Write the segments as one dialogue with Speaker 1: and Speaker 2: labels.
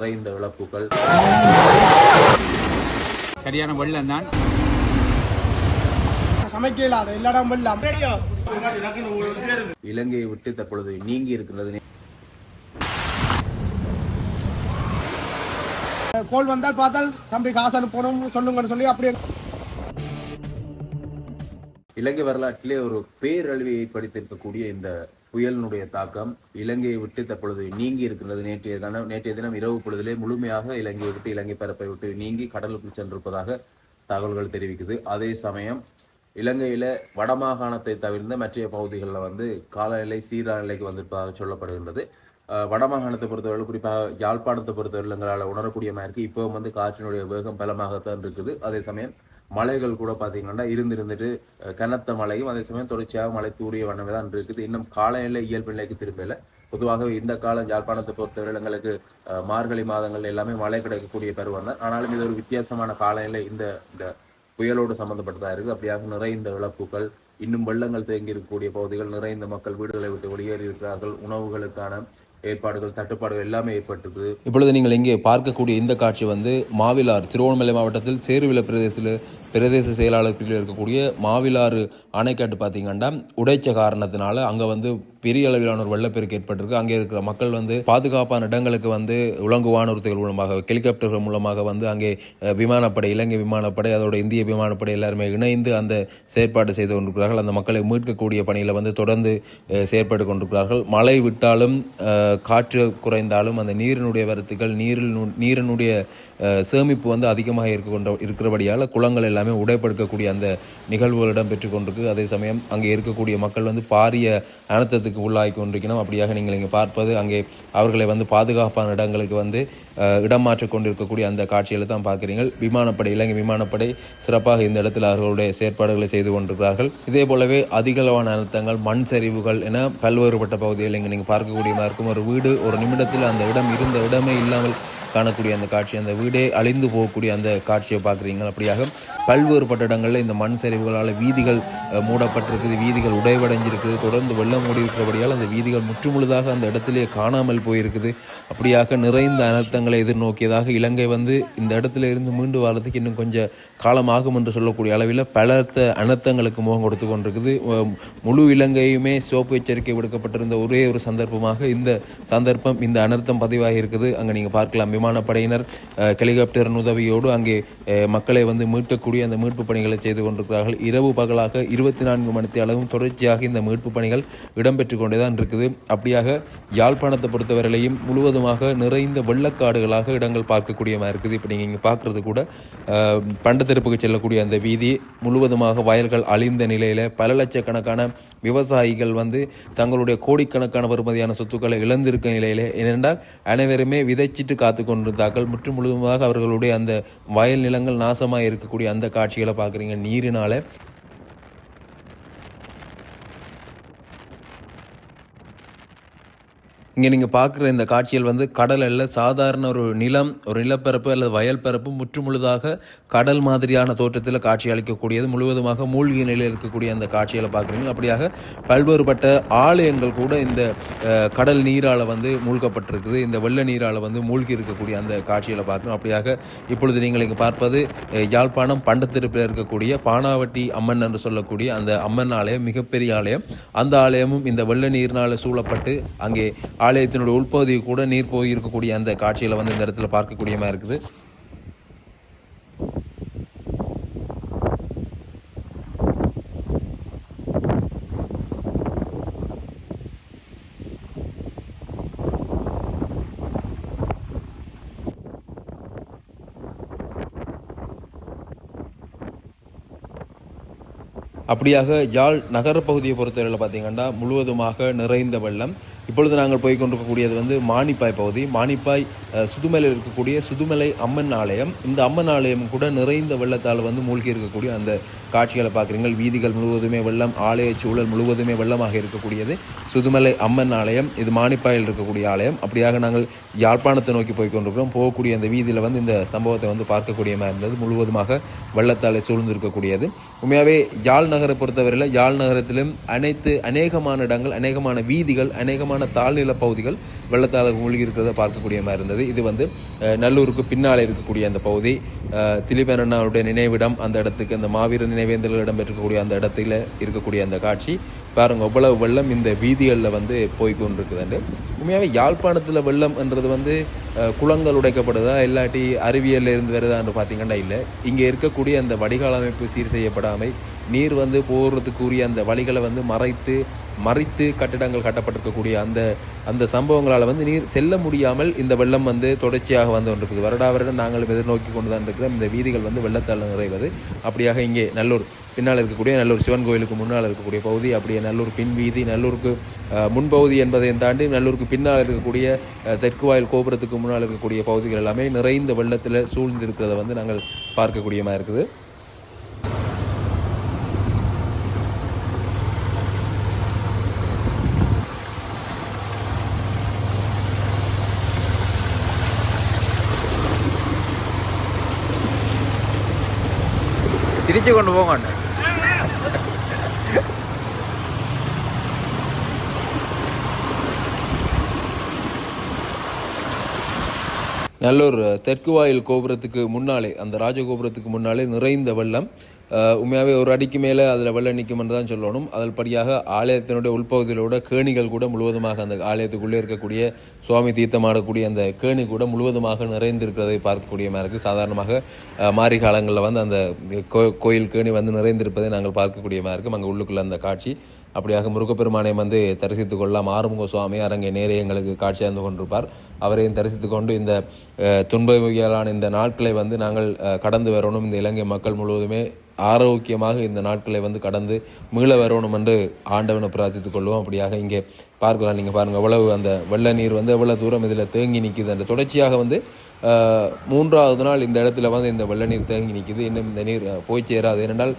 Speaker 1: நிறைந்த இழப்புகள்
Speaker 2: சரியான வெள்ளம் தான்.
Speaker 1: இலங்கையை விட்டு தற்பொழுது நீங்கி இருக்கிறது.
Speaker 3: கோல் வந்தால் பார்த்தால் தம்பி காசு அனுப்பணும் சொல்லுங்கன்னு சொல்லி அப்படியே
Speaker 1: இலங்கை வரலாற்றிலே ஒரு பேரழிவை ஏற்படுத்தியிருக்கக்கூடிய இந்த புயலினுடைய தாக்கம் இலங்கையை விட்டு தற்பொழுது நீங்கி இருக்கிறது நேற்றைய தினம் நேற்றைய தினம் இரவு பொழுதிலே முழுமையாக இலங்கையை விட்டு இலங்கை பரப்பை விட்டு நீங்கி கடலுக்கு சென்றிருப்பதாக தகவல்கள் தெரிவிக்குது. அதே சமயம் இலங்கையில் வடமாகாணத்தை தவிர்ந்த மற்ற பகுதிகளில் வந்து காலநிலை சீரான நிலைக்கு வந்திருப்பதாக சொல்லப்படுகின்றது. வடமாகாணத்தை பொறுத்தவரை குறிப்பாக யாழ்ப்பாணத்தை பொறுத்தவரை எங்களால் உணரக்கூடிய மாதிரி இருக்குது இப்போ வந்து காற்றினுடைய வேகம் பலமாகத்தான் இருக்குது. அதே சமயம் மலைகள் கூட பார்த்தீங்கன்னா இருந்து இருந்துட்டு கனத்த மழையும் அதே சமயம் தொடர்ச்சியாக மழை தூரிய வண்ணமே தான் இருக்குது. இன்னும் காலநிலை இயல்பு நிலைக்கு திரும்பல பொதுவாகவே இந்த காலம் யாழ்ப்பாணத்தை பொறுத்தவரை எங்களுக்கு மார்கழி மாதங்கள் எல்லாமே மழை கிடைக்கக்கூடிய பருவம் தான். ஆனாலும் இது ஒரு வித்தியாசமான காலநிலை இந்த இந்த புயலோடு சம்மந்தப்பட்டதாக இருக்குது. அப்படியாக நிறைந்த இழப்புகள் இன்னும் வெள்ளங்கள் தேங்கி இருக்கக்கூடிய பகுதிகள் நிறைந்த மக்கள் வீடுகளை விட்டு வெளியேறி இருக்கிறார்கள். உணவுகளுக்கான ஏற்பாடுகள் தட்டுப்பாடுகள் எல்லாமே ஏற்பட்டிருக்கு
Speaker 4: இப்பொழுது நீங்கள் இங்கே பார்க்கக்கூடிய இந்த காட்சி வந்து மாவிலார் திருவண்ணாமலை மாவட்டத்தில் சேருவில பிரதேசத்தில் பிரதேச செயலாளர் பிரிவில் இருக்கக்கூடிய மாவிலாறு அணைக்கட்டு பார்த்தீங்கன்னா உடைச்ச காரணத்தினால அங்கே வந்து பெரிய அளவிலான ஒரு வெள்ளப்பெருக்கு ஏற்பட்டிருக்கு. அங்கே இருக்கிற மக்கள் வந்து பாதுகாப்பான இடங்களுக்கு வந்து உலங்கு வானூர்த்திகள் மூலமாக ஹெலிகாப்டர்கள் மூலமாக வந்து அங்கே விமானப்படை இலங்கை விமானப்படை அதோட இந்திய விமானப்படை எல்லாருமே இணைந்து அந்த செயற்பாடு செய்து கொண்டிருக்கிறார்கள். அந்த மக்களை மீட்கக்கூடிய பணியில் வந்து தொடர்ந்து செயற்பட்டு கொண்டிருக்கிறார்கள். மழை விட்டாலும் காற்று குறைந்தாலும் அந்த நீரினுடைய வரத்துகள் நீரில் நீரினுடைய சேமிப்பு வந்து அதிகமாக இருக்க கொண்ட இருக்கிறபடியால் குளங்கள் எல்லாமே உடைப்படுக்கக்கூடிய அந்த நிகழ்வுகள் இடம்பெற்று கொண்டிருக்கு. அதே சமயம் அங்கே இருக்கக்கூடிய மக்கள் வந்து பாரிய அனர்த்தத்துக்கு உள்ளாகி கொண்டிருக்கணும். அப்படியாக நீங்கள் இங்கே பார்ப்பது அங்கே அவர்களை வந்து பாதுகாப்பான இடங்களுக்கு வந்து இடம் மாற்றிக் கொண்டிருக்கக்கூடிய அந்த காட்சிகளை தான் பார்க்குறீங்க விமானப்படை இலங்கை விமானப்படை சிறப்பாக இந்த இடத்தில் அவர்களுடைய செயற்பாடுகளை செய்து கொண்டிருக்கிறார்கள். இதே போலவே அதிகளவான அனர்த்தங்கள் மண் சரிவுகள் என பல்வேறுபட்ட பகுதியில் இங்கே நீங்கள் பார்க்கக்கூடிய மாதிரி இருக்கும். ஒரு வீடு ஒரு நிமிடத்தில் அந்த இடம் இருந்த இடமே இல்லாமல் காணக்கூடிய அந்த காட்சி அந்த வீடே அழிந்து போகக்கூடிய அந்த காட்சியை பார்க்குறீங்க. அப்படியாக பல்வேறுபட்ட இடங்களில் இந்த மண் சரிவுகளால் வீதிகள் மூடப்பட்டிருக்குது வீதிகள் உடைவடைஞ்சிருக்குது. தொடர்ந்து வெள்ளம் மூடி இருக்கிறபடியால் அந்த வீதிகள் முற்றுமுழுதாக அந்த இடத்திலே காணாமல் போயிருக்குது. அப்படியாக நிறைந்த அனர்த்தங்களை எதிர்நோக்கியதாக இலங்கை வந்து இந்த இடத்துல இருந்து மீண்டு வர்றதுக்கு இன்னும் கொஞ்சம் காலமாகும் என்று சொல்லக்கூடிய அளவில் பலத்த அனர்த்தங்களுக்கு முகம் கொடுத்து கொண்டிருக்குது. முழு இலங்கையுமே சோப்பு எச்சரிக்கை விடுக்கப்பட்டிருந்த ஒரே ஒரு சந்தர்ப்பமாக இந்த சந்தர்ப்பம் இந்த அனர்த்தம் பதிவாகி இருக்குது அங்கே நீங்கள் பார்க்கலாம். விமானப்படையினர் ஹெலிகாப்டரின் உதவியோடு அங்கே மக்களை வந்து மீட்கக்கூடிய அந்த மீட்பு பணிகளை செய்து கொண்டிருக்கிறார்கள். இரவு பகலாக இருபத்தி நான்கு மணி அளவும் தொடர்ச்சியாக இந்த மீட்பு பணிகள் இடம்பெற்று கொண்டே தான் இருக்குது. அப்படியாக யாழ்ப்பாணத்தை பொறுத்தவரையிலையும் முழுவதுமாக நிறைந்த வெள்ளக்காடுகளாக இடங்கள் பார்க்கக்கூடிய மாதிரி இருக்குது. இப்போ நீங்கள் இங்கே பார்க்குறது கூட அஹ், பண்டத்தெருப்புக்கு செல்லக்கூடிய அந்த வீதி முழுவதுமாக வயல்கள் அழிந்த நிலையில் பல லட்சக்கணக்கான விவசாயிகள் வந்து தங்களுடைய கோடிக்கணக்கான வருமதியான சொத்துக்களை இழந்திருக்க நிலையிலே ஏனென்றால் அனைவருமே விதைச்சிட்டு காத்து கொண்டிருந்தார்கள் முற்று முழுவதுமாக அவர்களுடைய அந்த வயல் நிலங்கள் நாசமாக இருக்கக்கூடிய அந்த காட்சிகளை பார்க்குறீங்க. நீரினால இங்கே நீங்கள் பார்க்குற இந்த காட்சிகள் வந்து கடல் அல்ல சாதாரண ஒரு நிலம் ஒரு நிலப்பரப்பு அல்லது வயல் பரப்பு முற்றுமுழுதாக கடல் மாதிரியான தோற்றத்தில் காட்சி அளிக்கக்கூடியது. முழுவதுமாக மூழ்கிய நிலையில் இருக்கக்கூடிய அந்த காட்சிகளை பார்க்குறீங்க. அப்படியாக பல்வேறுபட்ட ஆலயங்கள் கூட இந்த கடல் நீரால் வந்து மூழ்கப்பட்டிருக்குது. இந்த வெள்ள நீரால் வந்து மூழ்கி இருக்கக்கூடிய அந்த காட்சிகளை பார்க்குறோம். அப்படியாக இப்பொழுது நீங்கள் இங்கே பார்ப்பது யாழ்ப்பாணம் பண்டத்திருப்பில் இருக்கக்கூடிய பானாவட்டி அம்மன் என்று சொல்லக்கூடிய அந்த அம்மன் ஆலயம் மிகப்பெரிய ஆலயம். அந்த ஆலயமும் இந்த வெள்ள நீரினால் சூழப்பட்டு அங்கே ஆலயத்தினுடைய உள்பகுதி கூட நீர் போய் இருக்கக்கூடிய அந்த காட்சிகளை வந்து இந்த இடத்துல பார்க்கக்கூடிய மாதிரி இருக்குது. அப்படியாக யாழ் நகர பகுதியை பொறுத்தவரையில் பார்த்தீங்கன்னா முழுவதுமாக நிறைந்த வெள்ளம். இப்பொழுது நாங்கள் போய் கொண்டிருக்கக்கூடியது வந்து மானிப்பாய் பகுதி. மானிப்பாய் சுதுமலையில் இருக்கக்கூடிய சுதுமலை அம்மன் ஆலயம். இந்த அம்மன் ஆலயம் கூட நிறைந்த வெள்ளத்தால் வந்து மூழ்கி இருக்கக்கூடிய அந்த காட்சிகளை பார்க்குறீங்க வீதிகள் முழுவதுமே வெள்ளம் ஆலய சூழல் முழுவதுமே வெள்ளமாக இருக்கக்கூடியது. சுதுமலை அம்மன் ஆலயம் இது மானிப்பாயில் இருக்கக்கூடிய ஆலயம். அப்படியாக நாங்கள் யாழ்ப்பாணத்தை நோக்கி போய் கொண்டிருக்கிறோம் போகக்கூடிய அந்த வீதியில் வந்து இந்த சம்பவத்தை வந்து பார்க்கக்கூடிய மாதிரி இருந்தது. முழுவதுமாக வெள்ளத்தால் சூழ்ந்திருக்கக்கூடியது. உண்மையாகவே யாழ் நகரை பொறுத்தவரையில் யாழ் நகரத்திலும் அனைத்து அநேகமான இடங்கள் அநேகமான வீதிகள் அநேகமான தாழ்நில பகுதிகள் வெள்ளத்தால் மூழ்கி இருக்கிறத பார்க்கக்கூடிய மாதிரி இருந்தது. இது வந்து நல்லூருக்கு பின்னாலே இருக்கக்கூடிய அந்த பகுதி. திலீபன் அண்ணாவுடைய நினைவிடம் அந்த இடத்துக்கு அந்த மாவீரன் நினைவேந்தல் இடம்பெற்றக்கூடிய அந்த இடத்துல இருக்கக்கூடிய அந்த காட்சி. பாருங்க அவ்வளவு வெள்ளம் இந்த வீதிகளில் வந்து போய் கொண்டிருக்குதுண்டு. உண்மையாகவே யாழ்ப்பாணத்தில் வெள்ளம் என்றது வந்து குளங்கள் உடைக்கப்படுதா இல்லாட்டி அறிவியலில் இருந்து வருதான்னு பார்த்தீங்கன்னா இல்லை. இங்கே இருக்கக்கூடிய அந்த வடிகால் அமைப்பு சீர் செய்யப்படாமை நீர் வந்து போகிறதுக்குரிய அந்த வழிகளை வந்து மறைத்து மறைத்து கட்டிடங்கள் கட்டப்பட்டிருக்கக்கூடிய அந்த அந்த சம்பவங்களால் வந்து நீர் செல்ல முடியாமல் இந்த வெள்ளம் வந்து தொடர்ச்சியாக வந்து கொண்டிருக்குது. வருடா வருடம் நாங்களும் எதிர்நோக்கி கொண்டு தான் இருக்கிறோம் இந்த வீதிகள் வந்து வெள்ளத்தால் நிறைவது. அப்படியாக இங்கே நல்லூர் பின்னால் இருக்கக்கூடிய நல்லூர் சிவன் கோயிலுக்கு முன்னால் இருக்கக்கூடிய பகுதி அப்படியே நல்லூர் பின் வீதி நல்லூருக்கு முன்பகுதி என்பதையும் தாண்டி நல்லூருக்கு பின்னால் இருக்கக்கூடிய தெற்கு வாயில் கோபுரத்துக்கு முன்னால் இருக்கக்கூடிய பகுதிகள் எல்லாமே நிறைந்த வெள்ளத்தில் சூழ்ந்திருக்கிறத வந்து நாங்கள் பார்க்கக்கூடியமாக இருக்குது.
Speaker 2: சிரிச்சு கொண்டு போங்க
Speaker 4: நல்லூர் தெற்கு வாயில் கோபுரத்துக்கு முன்னாலே அந்த ராஜகோபுரத்துக்கு முன்னாலே நிறைந்த வெள்ளம் உண்மையாகவே ஒரு அடிக்கு மேலே அதில் வெள்ளம் நிற்கும்னு தான் சொல்லணும். அதில் படியாக ஆலயத்தினுடைய உள்பகுதியிலோட கேணிகள் கூட முழுவதுமாக அந்த ஆலயத்துக்குள்ளே இருக்கக்கூடிய சுவாமி தீர்த்தமாடக்கூடிய அந்த கேணி கூட முழுவதுமாக நிறைந்திருக்கிறதை பார்க்கக்கூடிய மாதிரி இருக்குது சாதாரணமாக மாறி காலங்களில் வந்து அந்த கோ- கோயில் கேணி வந்து நிறைந்திருப்பதை நாங்கள் பார்க்கக்கூடிய மாதிரி இருக்கும் அங்கே உள்ளுக்குள்ளே அந்த காட்சி. அப்படியாக முருகப்பெருமானை வந்து தரிசித்து கொள்ளலாம். ஆறுமுக சுவாமி அரங்கை நேரே எங்களுக்கு காட்சி தந்து கொண்டிருப்பார். அவரையும் தரிசித்து கொண்டு இந்த அஹ், துன்பவியலான இந்த நாட்களை வந்து நாங்கள் கடந்து வரணும். இந்த இலங்கை மக்கள் முழுவதுமே ஆரோக்கியமாக இந்த நாட்களை வந்து கடந்து மீள வரணும் என்று ஆண்டவனை பிரார்த்தித்துக் கொள்வோம். அப்படியாக இங்கே பார்க்கலாம். நீங்கள் பாருங்கள் எவ்வளவு அந்த வெள்ள நீர் வந்து எவ்வளவு தூரம் இதில் தேங்கி நிற்கிது அந்த தொடர்ச்சியாக வந்து மூன்றாவது நாள் இந்த இடத்துல வந்து இந்த வெள்ள நீர் தேங்கி நிற்கிது இன்னும் இந்த நீர் போய் சேராது. ஏனென்றால்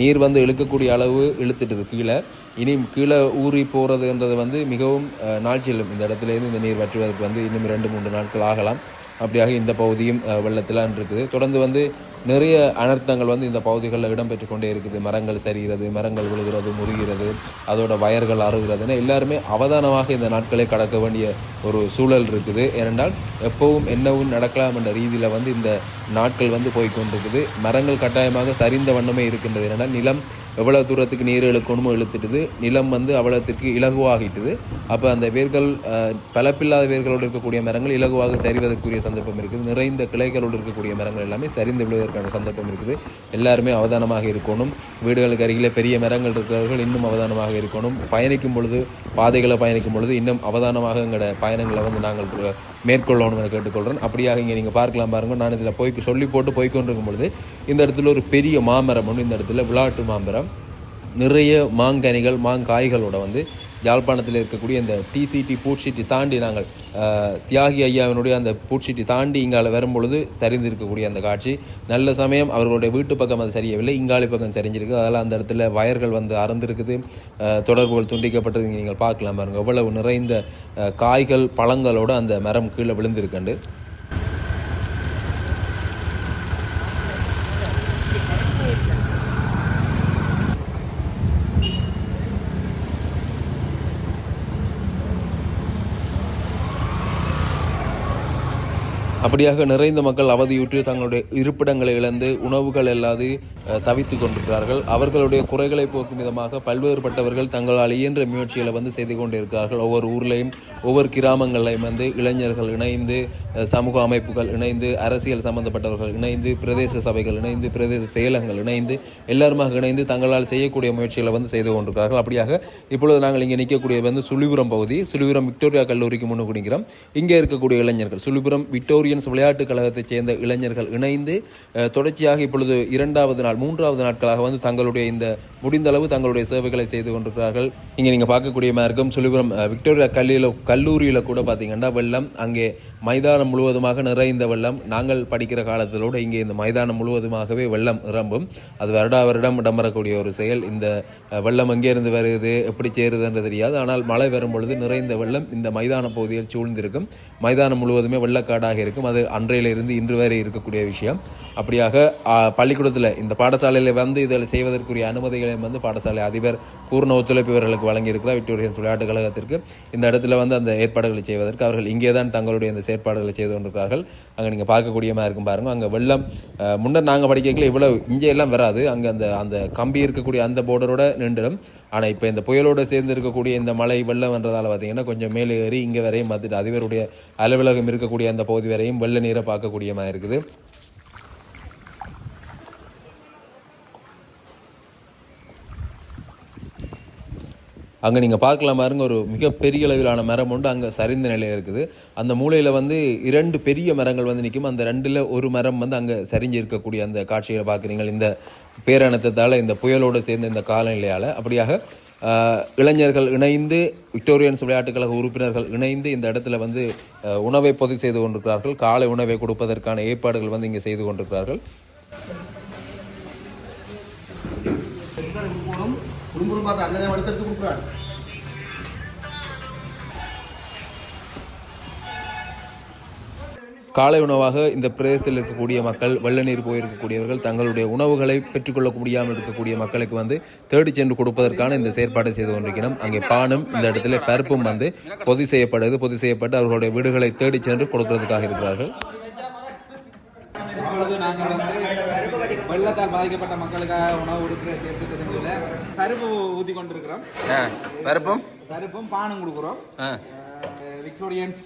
Speaker 4: நீர் வந்து இழுக்கக்கூடிய அளவு இழுத்துட்டுது கீழே இனி கீழே ஊறி போகிறதுன்றது வந்து மிகவும் அஹ், நாள் செல்லும் இந்த இடத்துல இருந்து இந்த நீர் வற்றுவதற்கு வந்து இன்னும் ரெண்டு மூன்று நாட்கள் ஆகலாம். அப்படியாக இந்த பகுதியும் அஹ், வெள்ளத்திலான் இருக்குது. தொடர்ந்து வந்து நிறைய அனர்த்தங்கள் வந்து இந்த பகுதிகளில் இடம்பெற்று கொண்டே இருக்குது. மரங்கள் சரிகிறது மரங்கள் விழுகிறது முறிகிறது அதோட வயர்கள் அறுகிறதுன்னு எல்லாருமே அவதானமாக இந்த நாட்களை கடக்க வேண்டிய ஒரு சூழல் இருக்குது. ஏனென்றால் எப்பவும் என்னவும் நடக்கலாம் என்ற ரீதியில் வந்து இந்த நாட்கள் வந்து போய்கொண்டிருக்குது மரங்கள் கட்டாயமாக சரிந்த வண்ணமே இருக்கின்றது. ஏனென்றால் நிலம் எவ்வளோ தூரத்துக்கு நீர் இழுக்கணுமோ இழுத்துட்டுது. நிலம் வந்து அவ்வளோத்துக்கு இலகுவாகிட்டுது. அப்போ அந்த வேர்கள் பலப்பில்லாத வேர்களோடு இருக்கக்கூடிய மரங்கள் இலகுவாக சரிவதற்குரிய சந்தர்ப்பம் இருக்குது. நிறைந்த கிளைகளோடு இருக்கக்கூடிய மரங்கள் எல்லாமே சரிந்து விழுவதற்கான சந்தர்ப்பம் இருக்குது. எல்லாருமே அவதானமாக இருக்கணும். வீடுகளுக்கு அருகில் பெரிய மரங்கள் இருக்கிறவர்கள் இன்னும் அவதானமாக இருக்கணும். பயணிக்கும் பொழுது பாதைகளை பயணிக்கும் பொழுது இன்னும் அவதானமாக எங்களோட பயணங்களை வந்து நாங்கள் மேற்கொள்ளணும் என கேட்டுக்கொள்கிறேன் அப்படியாக இங்கே நீங்கள் பார்க்கலாம் பாருங்கள். நான் இதில் போய் சொல்லி போட்டு போய்க்கொண்டிருக்கும் பொழுது இந்த இடத்துல ஒரு பெரிய மாமரம் ஒன்று இந்த இடத்துல விளாட்டு மாமரம். நிறைய மாங்கனிகள் மாங்காய்களோட வந்து யாழ்ப்பாணத்தில் இருக்கக்கூடிய இந்த டிசிடி பூட்சிட்டி தாண்டி நாங்கள் தியாகி ஐயாவினுடைய அந்த பூட்சிட்டி தாண்டி இங்கால வரும்பொழுது சரிந்து இருக்கக்கூடிய அந்த காட்சி. நல்ல சமயம் அவர்களுடைய வீட்டு பக்கம் அது சரியவில்லை இங்காலி பக்கம் சரிஞ்சிருக்கு. அதனால் அந்த இடத்துல வயர்கள் வந்து அறந்திருக்குது. தொடர்புகள் துண்டிக்கப்பட்டது நீங்கள் பார்க்கலாம் பாருங்கள் எவ்வளவு நிறைந்த காய்கள் பழங்களோடு அந்த மரம் கீழே விழுந்திருக்கண்டு. அப்படியாக நிறைந்த மக்கள் அவதியுற்று தங்களுடைய இருப்பிடங்களை இழந்து உணவுகள் இல்லாது தவித்து கொண்டிருக்கிறார்கள். அவர்களுடைய குறைகளை போக்கும் விதமாக பல்வேறுபட்டவர்கள் தங்களால் இயன்ற முயற்சிகளை வந்து செய்து கொண்டிருக்கிறார்கள். ஒவ்வொரு ஊர்லேயும் ஒவ்வொரு கிராமங்களையும் வந்து இளைஞர்கள் இணைந்து சமூக அமைப்புகள் இணைந்து அரசியல் சம்பந்தப்பட்டவர்கள் இணைந்து பிரதேச சபைகள் இணைந்து பிரதேச செயலகங்கள் இணைந்து எல்லாருமாக இணைந்து தங்களால் செய்யக்கூடிய முயற்சிகளை வந்து செய்து கொண்டிருக்கிறார்கள். அப்படியாக இப்பொழுது நாங்கள் இங்கே நிற்கக்கூடிய வந்து சுழிபுரம் பகுதி. சுழிபுரம் விக்டோரியா கல்லூரிக்கு முன்னு குடிக்கிறோம் இங்கே இருக்கக்கூடிய இளைஞர்கள் சுழிபுரம் விக்டோரியன்ஸ் விளையாட்டுக் கழகத்தைச் சேர்ந்த இளைஞர்கள் இணைந்து தொடர்ச்சியாக இப்பொழுது இரண்டாவது நாள் மூன்றாவது நாட்களாக வந்து தங்களுடைய இந்த முடிந்தளவு தங்களுடைய சேவைகளை செய்து கொண்டிருக்கிறார்கள். இங்கே நீங்கள் பார்க்கக்கூடிய மாதிரி இருக்கும் சுழிபுரம் விக்டோரியா கல்லியில் கல்லூரியில் கூட பார்த்தீங்கன்னா வெள்ளம் அங்கே மைதானம் முழுவதுமாக நிறைந்த வெள்ளம். நாங்கள் படிக்கிற காலத்திலோடு இங்கே இந்த மைதானம் முழுவதுமாகவே வெள்ளம் நிரம்பும். அது வருடா வருடம் இடம்பெறக்கூடிய ஒரு செயல். இந்த வெள்ளம் எங்கேருந்து வருது எப்படி சேருதுன்றது தெரியாது. ஆனால் மழை வரும் பொழுது நிறைந்த வெள்ளம் இந்த மைதான பகுதியில் சூழ்ந்திருக்கும். மைதானம் முழுவதுமே வெள்ளக்காடாக இருக்கும். அது அன்றையிலிருந்து இன்று வரை இருக்கக்கூடிய விஷயம். அப்படியாக பள்ளிக்கூடத்தில் இந்த பாடசாலையில் வந்து இதில் செய்வதற்குரிய அனுமதிகளையும் வந்து பாடசாலை அதிபர் பூர்ண ஒத்துழைப்பு இவர்களுக்கு வழங்கியிருக்கிறார். விக்டோரியன்ஸ் விளையாட்டுக் கழகத்திற்கு இந்த இடத்துல வந்து அந்த ஏற்பாடுகளை செய்வதற்கு அவர்கள் இங்கே தான் தங்களுடைய இந்த செயற்பாடுகளை செய்து கொண்டிருக்கிறார்கள். அங்கே நீங்கள் பார்க்கக்கூடியமாக இருக்கும் பாருங்க. அங்கே வெள்ளம் முன்னர் நாங்கள் படிக்கல இவ்வளோ இங்கே எல்லாம் வராது. அங்கே அந்த அந்த கம்பி இருக்கக்கூடிய அந்த போர்டரோட நின்றுடும். ஆனால் இப்போ இந்த புயலோடு சேர்ந்து இருக்கக்கூடிய இந்த மழை வெள்ளம்ன்றதால பார்த்தீங்கன்னா கொஞ்சம் மேலே ஏறி இங்கே வரையும் பார்த்துட்டு அதிபருடைய அலுவலகம் இருக்கக்கூடிய அந்த பகுதி வரையும் வெள்ள நீரை பார்க்கக்கூடியமாக இருக்குது. அங்கே நீங்கள் பார்க்கலாம் பாருங்க ஒரு மிகப்பெரிய அளவிலான மரம் உண்டு. அங்கே சரிந்த நிலையில் இருக்குது. அந்த மூலையில் வந்து இரண்டு பெரிய மரங்கள் வந்து நிற்கும் அந்த ரெண்டில் ஒரு மரம் வந்து அங்கே சரிஞ்சு இருக்கக்கூடிய அந்த காட்சிகளை பார்க்குறீங்க இந்த பேரணத்தத்தால் இந்த புயலோடு சேர்ந்த இந்த காலநிலையால். அப்படியாக இளைஞர்கள் இணைந்து விக்டோரியன்ஸ் விளையாட்டுக் கழக உறுப்பினர்கள் இணைந்து இந்த இடத்துல வந்து உணவை பொதி செய்து கொண்டிருக்கிறார்கள். காலை உணவை கொடுப்பதற்கான ஏற்பாடுகள் வந்து இங்கே செய்து கொண்டிருக்கிறார்கள்.
Speaker 3: குடும்பம் பார்த்து அண்ணன் எடுத்து கொடுக்குறாரு.
Speaker 4: காலை உணவாக இந்த பிரதேசத்தில் இருக்கக்கூடிய மக்கள் வெள்ள நீர் போயிருக்கக்கூடியவர்கள் தங்களுடைய உணவுகளை பெற்றுக்கொள்ள முடியாமல் இருக்கக்கூடிய மக்களுக்கு வந்து தேடி சென்று கொடுப்பதற்கான இந்த செயற்பாடு செய்து கொண்டிருக்கிறோம். அங்கே பானும் இந்த இடத்துல பருப்பும் வந்து பொதி செய்யப்படுது. பொதி செய்யப்பட்டு அவர்களுடைய வீடுகளை தேடி சென்று கொடுக்கிறதுக்காக இருக்கிறார்கள்.
Speaker 5: வெள்ளத்தால் பாதிக்கப்பட்ட மக்களுக்காக உணவு பருப்பு ஊற்றி கொண்டிருக்கிறோம்.
Speaker 4: பருப்பும்
Speaker 5: பருப்பும் பானம் கொடுக்குறோம். அஹ், விக்டோரியன்ஸ்.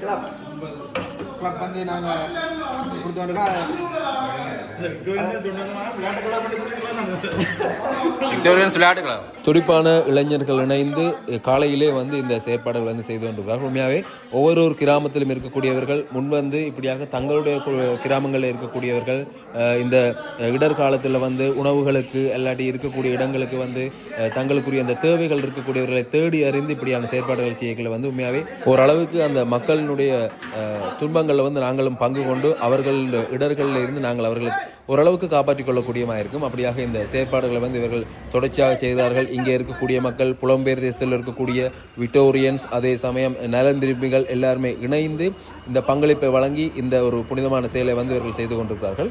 Speaker 5: கிளப் வந்து நாங்கள் கொடுத்தோம்
Speaker 4: துடிப்பான இளைஞர்கள் இணைந்து காலையிலே வந்து இந்த செயற்பாடுகள் வந்து செய்து கொண்டிருக்கிறார்கள். உண்மையாகவே ஒவ்வொரு ஒரு கிராமத்திலும் இருக்கக்கூடியவர்கள் முன்வந்து இப்படியாக தங்களுடைய கிராமங்களில் இருக்கக்கூடியவர்கள் இந்த இடர்காலத்தில் வந்து உணவுகளுக்கு இல்லாட்டி இருக்கக்கூடிய இடங்களுக்கு வந்து தங்களுக்குரிய அந்த தேவைகள் இருக்கக்கூடியவர்களை தேடி அறிந்து இப்படியான செயற்பாடுகள் செய்யல வந்து உண்மையாகவே ஓரளவுக்கு அந்த மக்களினுடைய அஹ், துன்பங்களில் வந்து நாங்களும் பங்கு கொண்டு அவர்கள் இடர்களில் இருந்து நாங்கள் அவர்களை ஓரளவுக்கு காப்பாற்றிக் கொள்ளக்கூடியமாக இருக்கும் அப்படியாக இந்த செயற்பாடுகளை வந்து இவர்கள் தொடர்ச்சியாக செய்தார்கள். இங்கே இருக்கக்கூடிய மக்கள் புலம்பெயர் தேசத்தில் இருக்கக்கூடிய விக்டோரியன்ஸ் அதே சமயம் நலந்திருப்பிகள் எல்லாருமே இணைந்து இந்த பங்களிப்பை வழங்கி இந்த ஒரு புனிதமான செயலை வந்து இவர்கள் செய்து கொண்டிருக்கிறார்கள்.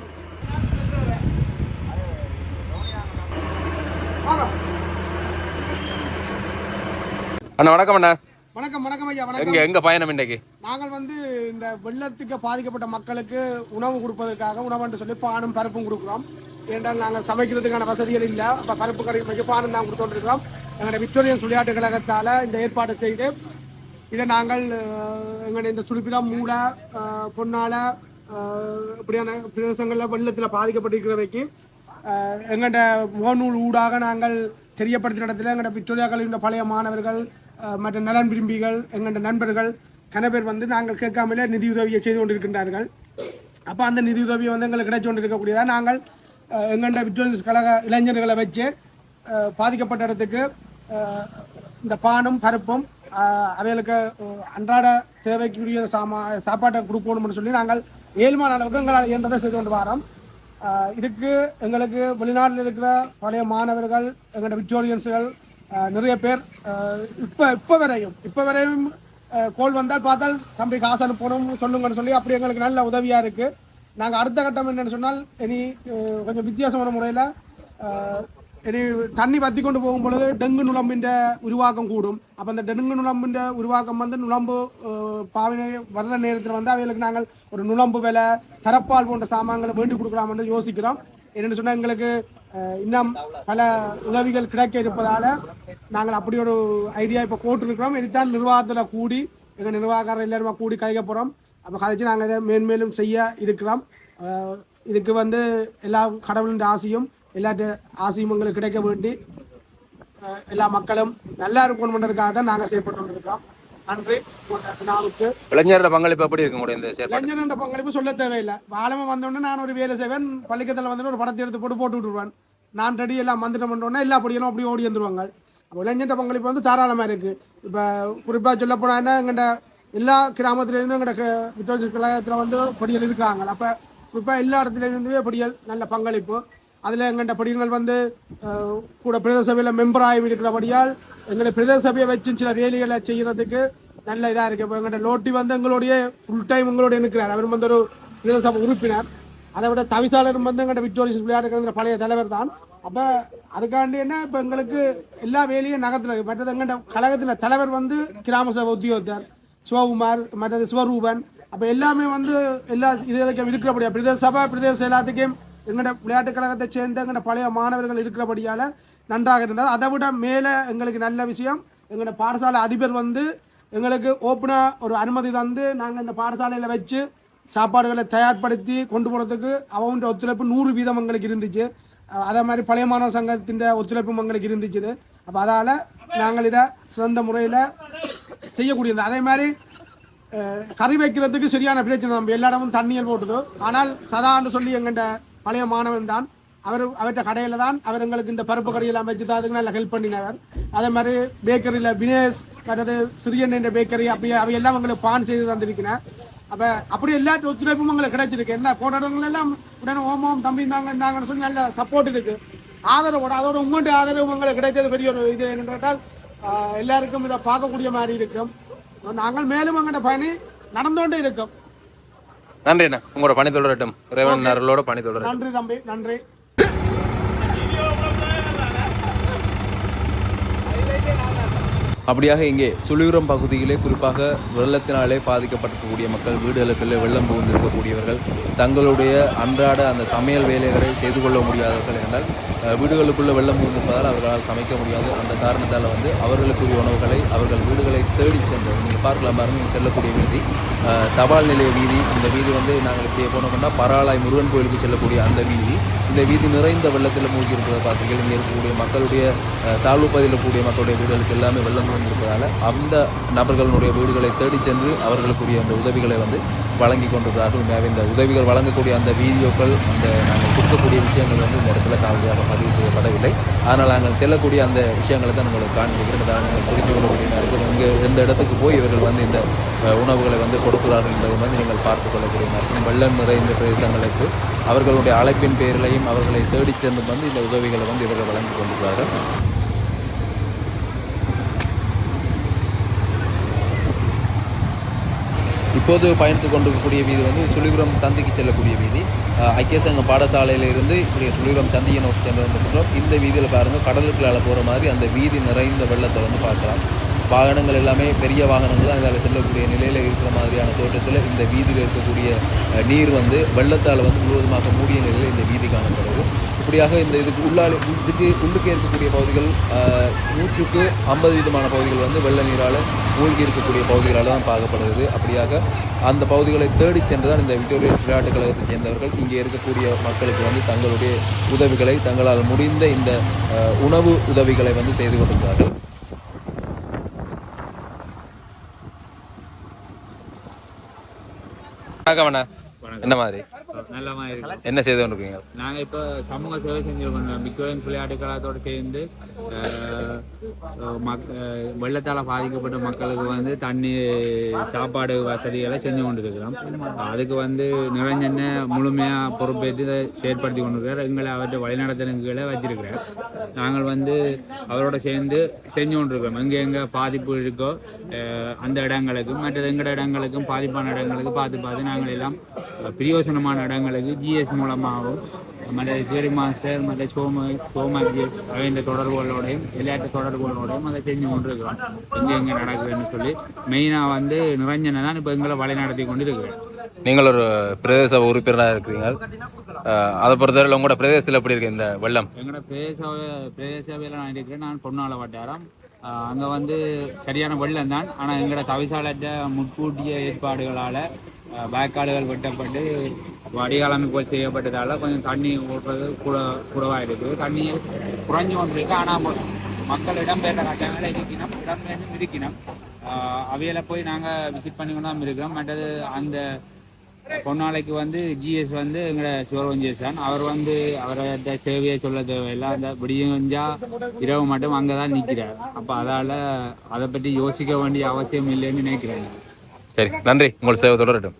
Speaker 4: அண்ணா வணக்கம் அண்ணா.
Speaker 3: வணக்கம் வணக்கம் ஐயா வணக்கம்.
Speaker 4: எங்க எங்க பயணம் இன்றைக்கு
Speaker 3: நாங்கள் வந்து இந்த வெள்ளத்துக்கு பாதிக்கப்பட்ட மக்களுக்கு உணவு கொடுப்பதற்காக உணவுன்னு சொல்லி பானும் பருப்பும் கொடுக்குறோம். ஏனென்றால் நாங்கள் சமைக்கிறதுக்கான வசதிகள் இல்லை. அப்போ பருப்பு கடை வைக்க பானம் தான் கொடுத்துருக்கிறோம் எங்களுடைய விக்டோரியன்ஸ் விளையாட்டு கழகத்தால் இந்த ஏற்பாடு செய்து இதை நாங்கள் எங்களுடைய இந்த சுழிப்பிடம் மூளை பொன்னால இப்படியான பிரதேசங்களில் வெள்ளத்தில் பாதிக்கப்பட்டிருக்கிறவைக்கு எங்கள்ட முகநூல் ஊடாக நாங்கள் தெரியப்படுத்துகிற இடத்துல எங்கள்ட விக்டோரியா கல்லூரியின் பழைய மாணவர்கள் மற்ற நலன் விரும்பிகள் எங்கள்ட நண்பர்கள் கன பேர் வந்து நாங்கள் கேட்காமலே நிதியுதவியை செய்து கொண்டிருக்கின்றார்கள். அப்போ அந்த நிதியுதவியை வந்து எங்களுக்கு கிடைச்சு கொண்டிருக்கக்கூடியதாக நாங்கள் எங்கள்ட விக்டோரியன்ஸ் கழக இளைஞர்களை வச்சு பாதிக்கப்பட்ட இடத்துக்கு இந்த பானும் பருப்பும் அவைகளுக்கு அன்றாட தேவைக்குரிய சாமா சாப்பாட்டை கொடுக்கணும்னு சொல்லி நாங்கள் ஏழுமான அளவுக்கு எங்களால் இயன்றதை செய்து கொண்டு வரோம். இதுக்கு எங்களுக்கு வெளிநாட்டில் இருக்கிற பழைய மாணவர்கள் எங்களோட விக்டோரியன்ஸுகள் நிறைய பேர் இப்போ இப்போ வரையும் இப்போ வரையும் கோல் வந்தால் பார்த்தால் தம்பி காசு அனுப்பணும் சொல்லுங்கன்னு சொல்லி அப்படி எங்களுக்கு நல்ல உதவியாக இருக்குது நாங்கள் அடுத்த கட்டம் என்னென்னு சொன்னால் இனி கொஞ்சம் வித்தியாசமான முறையில் இனி தண்ணி வத்தி கொண்டு போகும் பொழுது டெங்கு நுழம்பின்ற உருவாக்கம் கூடும். அப்போ அந்த டெங்கு நுழம்பின் உருவாக்கம் வந்து நுழம்பு பாவினை வர்ற நேரத்தில் வந்து அவைகளுக்கு நாங்கள் ஒரு நுழம்பு விலை தரப்பால் போன்ற சாமான்களை வேண்டி கொடுக்கலாம்னு என்று யோசிக்கிறோம். என்னென்னு சொன்னால் எங்களுக்கு இன்னும் பல உதவிகள் கிடைக்க இருப்பதால நாங்கள் அப்படி ஒரு ஐடியா இப்போ போட்டிருக்கிறோம். இதுதான் நிர்வாகத்தில் கூடி எங்கள் நிர்வாகக்காரர் எல்லாருமா கூடி கழிக்க போகிறோம் அப்போ கதைச்சு நாங்கள் இதை மேன்மேலும் செய்ய இருக்கிறோம். இதுக்கு வந்து எல்லா கடவுளின் ஆசையும் எல்லாட்டு ஆசையும் எங்களுக்கு கிடைக்க வேண்டி எல்லா மக்களும் நல்லா இருக்கணுன்றதுக்காக தான் நாங்கள் செயல்பட்டு கொண்டிருக்கிறோம் நன்றி. வினாவுக்கு
Speaker 4: இளைஞரோட பங்களிப்பு எப்படி இருக்கும் உங்களுடைய இந்த
Speaker 3: பங்களிப்பு சொல்ல தேவையில்லை. வாழமை வந்தோடனே நான் ஒரு வேலை செய்வேன். பள்ளிக்கத்தில் வந்து ஒரு படத்தை எடுத்து போட்டு போட்டு விட்டுருவேன். நான் ரெடி எல்லாம் வந்துட்டு பண்ணோன்னே எல்லா படியெல்லாம் அப்படியே ஓடி வந்துருவாங்க. அப்போ இளைஞர் பங்களிப்பு வந்து தாராளமாக இருக்குது இப்போ குறிப்பாக சொல்ல போனால் எங்கள்கிட்ட எல்லா கிராமத்துலேருந்து எங்களோட வித்தோசி கழகத்தில் வந்து படியல் இருக்காங்க. அப்போ இப்போ எல்லா இடத்துலேருந்துமே படியல் நல்ல பங்களிப்பு. அதில் எங்கள்கிட்ட படிகள் வந்து கூட பிரதேச சபையில் மெம்பராகி இருக்கிறபடியால் எங்களை பிரதேச சபையை வச்சு சில வேலைகளை செய்கிறதுக்கு நல்ல இதாக இருக்குது இப்போ எங்கள்கிட்ட லோட்டி வந்து எங்களுடைய ஃபுல் டைம் எங்களோட இருக்கிறார். அவர் வந்து ஒரு பிரதேச சபை உறுப்பினர். அதை விட தவிசாளர் வந்து எங்கள்கிட்ட விக்டோரியஸ் விளையாட்டு பழைய தலைவர் தான். அப்போ அதுக்காண்டி என்ன இப்போ எங்களுக்கு எல்லா வேலையும் நகரத்தில் மற்றது எங்கள்கிட்ட கழகத்தில் தலைவர் வந்து கிராம சபை உத்தியோகத்தர் சிவகுமார் மற்றது சிவரூபன். அப்போ எல்லாமே வந்து எல்லா இதுகளுக்கும் இருக்கிறபடியா பிரதேச சபை பிரதேச எல்லாத்துக்கும் எங்கள்கிட்ட விளையாட்டுக் கழகத்தை சேர்ந்த எங்கள்கிட்ட பழைய மாணவர்கள் இருக்கிறபடியால் நன்றாக இருந்தது. அதை விட மேலே எங்களுக்கு நல்ல விஷயம் எங்களோட பாடசாலை அதிபர் வந்து எங்களுக்கு ஓப்பனாக ஒரு அனுமதி தந்து நாங்கள் இந்த பாடசாலையில் வச்சு சாப்பாடுகளை தயார்படுத்தி கொண்டு போகிறதுக்கு அவங்க ஒத்துழைப்பு நூறு வீதம் எங்களுக்கு இருந்துச்சு. அதே மாதிரி பழைய மாணவர் சங்கத்தின் ஒத்துழைப்பும் எங்களுக்கு இருந்துச்சு. அப்போ அதால் நாங்கள் இதை சிறந்த முறையில் செய்யக்கூடியது. அதே மாதிரி கறி வைக்கிறதுக்கு சரியான பிரச்சனை. நம்ம எல்லா இடமும் தண்ணியல் ஆனால் சதான்னு சொல்லி எங்கள்கிட்ட பழைய மாணவன் தான். அவர் அவர்கிட்ட கடையில் தான் அவர் எங்களுக்கு இந்த பருப்பு கறியெல்லாம் வச்சு தான் அதுக்கு நல்லா ஹெல்ப் பண்ணினவர் அதே மாதிரி பேக்கரியில் வினேஷ் மற்றது சிறியன் என்ற பேக்கரி அப்படியே அவையெல்லாம் எங்களுக்கு பான் செய்து தந்திருக்கிறேன் அப்போ அப்படி எல்லா ஒத்துழைப்பும் எங்களுக்கு கிடைச்சிருக்கு. என்ன போன இடங்கள் எல்லாம் உடனே ஓமம் தம்பி இருந்தாங்க இருந்தாங்கன்னு சொல்லி நல்ல சப்போர்ட் இருக்கு. ஆதரவோட அதோட உங்களுடைய ஆதரவு உங்களுக்கு கிடைச்சது பெரிய ஒரு இது என்று கேட்டால் எல்லாருக்கும் இதை பார்க்கக்கூடிய மாதிரி இருக்கும். நாங்கள் மேலும் எங்கள்கிட்ட பயணி நடந்து கொண்டே இருக்கோம்.
Speaker 4: நன்றி அண்ணா உங்களோட பணி தொடரட்டும் இறைவன் அருளோட பணி தொடரட்டும்
Speaker 3: நன்றி தம்பி நன்றி.
Speaker 4: அப்படியாக இங்கே சுழியுரம் பகுதியிலே குறிப்பாக வெள்ளத்தினாலே பாதிக்கப்பட்டிருக்கக்கூடிய மக்கள் வீடுகளுக்குள்ளே வெள்ளம் புகுந்திருக்கக்கூடியவர்கள் தங்களுடைய அன்றாட அந்த சமையல் வேலைகளை செய்து கொள்ள முடியாதவர்கள் என்றால் வீடுகளுக்குள்ளே வெள்ளம் புகுந்திருப்பதால் அவர்களால் சமைக்க முடியாது. அந்த காரணத்தால் வந்து அவர்களுக்குரிய உணவுகளை அவர்கள் வீடுகளை தேடி சென்று நீங்கள் பார்க்கலாம் பாருங்கள் இங்கே செல்லக்கூடிய வீதி. தபால் நிலைய வீதி. இந்த வீதி வந்து நாங்கள் இப்படியே போனோம்னா பராளாய் முருகன் கோயிலுக்கு செல்லக்கூடிய அந்த வீதி. இந்த வீதி நிறைந்த வெள்ளத்தில் மூழ்கி இருக்கிறத பார்த்தீங்கன்னா இங்கே இருக்கக்கூடிய மக்களுடைய தாழ்வு பகுதியில் கூடிய மக்களுடைய வீடுகளுக்கு எல்லாமே வெள்ளம் வந்திருப்பதால் அந்த நபர்களுடைய வீடுகளை தேடி சென்று அவர்களுக்குரிய அந்த உதவிகளை வந்து வழங்கி கொண்டிருக்கிறார்கள். உண்மையாகவே இந்த உதவிகள் வழங்கக்கூடிய அந்த வீடியோக்கள் அந்த நாங்கள் கொடுக்கக்கூடிய விஷயங்கள் வந்து இந்த இடத்துல காவலியாக பதிவு செய்யப்படவில்லை. ஆனால் நாங்கள் செல்லக்கூடிய அந்த விஷயங்களை தான் உங்களுக்கு காண்பிக்கிறோம் நாங்கள் புரிந்து கொள்ளக்கூடிய இருக்கும் இங்கே எந்த இடத்துக்கு போய் இவர்கள் வந்து இந்த உணவுகளை வந்து கொடுக்கிறார்கள் என்பதை வந்து நீங்கள் பார்த்து கொள்ளக்கூடிய இருக்கும் வெள்ளம் நிறைந்த பிரதேசங்களுக்கு அவர்களுடைய அழைப்பின் பேரிலையும் அவர்களை தேடிச் சென்று வந்து இந்த உதவிகளை வந்து இவர்கள் வழங்கி கொண்டிருக்கிறார்கள். இப்போது பயணித்து கொண்டிருக்கக்கூடிய வீதி வந்து சுழிபுரம் சந்திக்கு செல்லக்கூடிய வீதி. ஐக்கிய சங்க பாடசாலையில இருந்து இப்படி சுழிபுரம் சந்தியை நோக்கி சென்று வந்துருக்கிறோம். இந்த வீதியில் பாருங்கள் கடலுக்குள்ளால் போகிற மாதிரி அந்த வீதி நிறைந்த வெள்ளத்தை வந்து பார்க்கலாம். வாகனங்கள் எல்லாமே பெரிய வாகனங்கள் தான் இதில் செல்லக்கூடிய நிலையில் இருக்கிற மாதிரியான தோற்றத்தில் இந்த வீதியில் இருக்கக்கூடிய நீர் வந்து வெள்ளத்தால் வந்து முழுவதுமாக மூடிய நிலையில் இந்த வீதி காணப்படுது. இப்படியாக இந்த இதுக்கு உள்ளாலே இதுக்கு உள்ளுக்கு இருக்கக்கூடிய பகுதிகள் நூற்றுக்கு ஐம்பது விதமான பகுதிகள் வந்து வெள்ள நீரால் மூழ்கி இருக்கக்கூடிய பகுதிகளால் தான் பார்க்கப்படுகிறது. அப்படியாக அந்த பகுதிகளை தேடி சென்று தான் இந்த விக்டோரியா விளையாட்டுக் கழகத்தை சேர்ந்தவர்கள் இங்கே இருக்கக்கூடிய மக்களுக்கு வந்து தங்களுடைய உதவிகளை தங்களால் முடிந்த இந்த அஹ், உணவு உதவிகளை வந்து செய்து கொண்டிருந்தார்கள் வணக்கம் என்ன மாதிரி?
Speaker 2: நல்ல மாதிரி இருக்கு.
Speaker 4: என்ன செய்து கொண்டிருக்கீங்க?
Speaker 2: நாங்கள் இப்போ சமூக சேவை செஞ்சுருக்கோம். விக்டோரியன் விளையாட்டு கழகத்தோடு சேர்ந்து மக் வெள்ளத்தால் பாதிக்கப்பட்ட மக்களுக்கு வந்து தண்ணி சாப்பாடு வசதிகளை செஞ்சு கொண்டு இருக்கிறோம் அதுக்கு வந்து நிரஞ்சன முழுமையாக பொறுப்பேற்று செயற்படுத்தி கொண்டிருக்கிறார். எங்களை அவற்றை வழிநடத்தலுங்களை வச்சிருக்கிறார். நாங்கள் வந்து அவரோட சேர்ந்து செஞ்சு கொண்டிருக்கிறோம். எங்கே எங்கே பாதிப்பு இருக்கோ அந்த இடங்களுக்கும் மற்றது எங்கட இடங்களுக்கும் பாதிப்பான இடங்களுக்கு பார்த்து பார்த்து நாங்கள் எல்லாம் பிரயோசனமான இடங்களுக்கு ஜிஎஸ் மூலமாகவும் மற்ற சிவரி மாஸ்டர் மற்ற சோம சோமா ஜிஎஸ் இந்த தொடர்புகளோடையும் விளையாட்டு தொடர்புகளோடையும் அதை செஞ்சு கொண்டிருக்கிறோம். எங்கே எங்கே நடக்குதுன்னு சொல்லி மெயினாக வந்து நிரஞ்சனை தான் இப்போ எங்களை வழி நடத்தி கொண்டு இருக்கிறேன்
Speaker 4: நீங்கள் ஒரு பிரதேச உறுப்பினராக இருக்கிறீங்க அதை பொறுத்தவரையில் உங்களோட பிரதேசத்தில் எப்படி இருக்கு இந்த வெள்ளம்?
Speaker 2: எங்களோட பிரதேச பிரதேச சபையில் நான் இருக்கிறேன். நான் பொன்னாள வட்டாரம். அங்கே வந்து சரியான வெள்ளம் தான் ஆனால் எங்களோட தவிசாலற்ற முன்கூட்டிய ஏற்பாடுகளால் வயக்காடுகள் வெட்டப்பட்டு வடிகாலமைப்பு போல் செய்யப்பட்டதால் கொஞ்சம் தண்ணி ஓடுறது கூட கூடவாக இருக்குது தண்ணி குறைஞ்சு கொண்டிருக்கு ஆனால் மக்கள் இடம்பெயர்ந்த கட்டங்களை இருக்கணும் இடம்பெயர்ந்து இருக்கணும் அவையில போய் நாங்கள் விசிட் பண்ணி கொண்டு தான் இருக்கிறோம் மற்றது அந்த பொன்னாளைக்கு வந்து ஜிஎஸ் வந்து எங்களோட சிவரவன் தான் அவர் வந்து அவரோட சேவையை சொல்ல தேவையில்லை. அந்த விடியஞ்சா இரவு மட்டும் அங்கே தான் நிற்கிறார் அப்போ அதால் அதை பற்றி யோசிக்க வேண்டிய அவசியம் இல்லைன்னு நினைக்கிறேன்.
Speaker 4: சரி நன்றி. உங்கள் சேவை தொடரட்டும்.